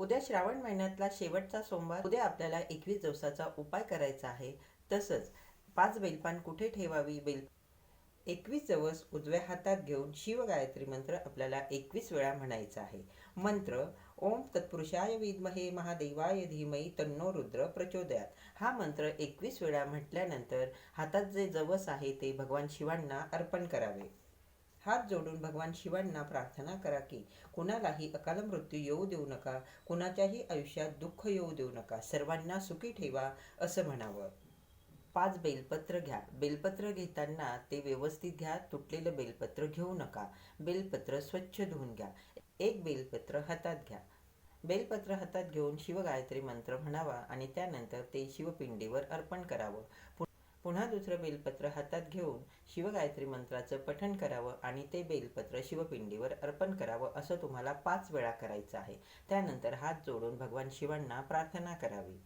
उद्या श्रावण महिन्यातला शेवटचा सोमवार उद्या आपल्याला एकवीस दिवसाचा उपाय करायचा आहे. तसंच पाच बेलपान कुठे ठेवावी? बेल एकवीस दिवस उजव्या हातात घेऊन शिवगायत्री मंत्र आपल्याला एकवीस वेळा म्हणायचा आहे. मंत्र ओम तत्पुरुषाय विद्महे महादेवाय धीमही तन्नो रुद्र प्रचोदयात. हा मंत्र एकवीस वेळा म्हटल्यानंतर हातात जे जवस आहे ते भगवान शिवांना अर्पण करावे. हात जोडून भगवान शिवांना प्रार्थना करा की कुणालाही अकाल मृत्यू येऊ देऊ नका कुणाच्याही आयुष्यात दुःख येऊ देऊ नका सर्वांना सुखी ठेवा असं म्हणावं. पाच बेलपत्र घ्या. बेलपत्र घेताना ते व्यवस्थित घ्या तुटलेलं बेलपत्र घेऊ नका. बेलपत्र स्वच्छ धुवून घ्या. एक बेलपत्र हातात घ्या. बेलपत्र हातात घेऊन शिवगायत्री मंत्र म्हणावा आणि त्यानंतर ते शिवपिंडीवर अर्पण करावं. पुन्हा दुसरं बेलपत्र हातात घेऊन शिवगायत्री मंत्राचं पठण करावं आणि ते बेलपत्र शिवपिंडीवर अर्पण करावं असं तुम्हाला पाच वेळा करायचं आहे. त्यानंतर हात जोडून भगवान शिवांना प्रार्थना करावी.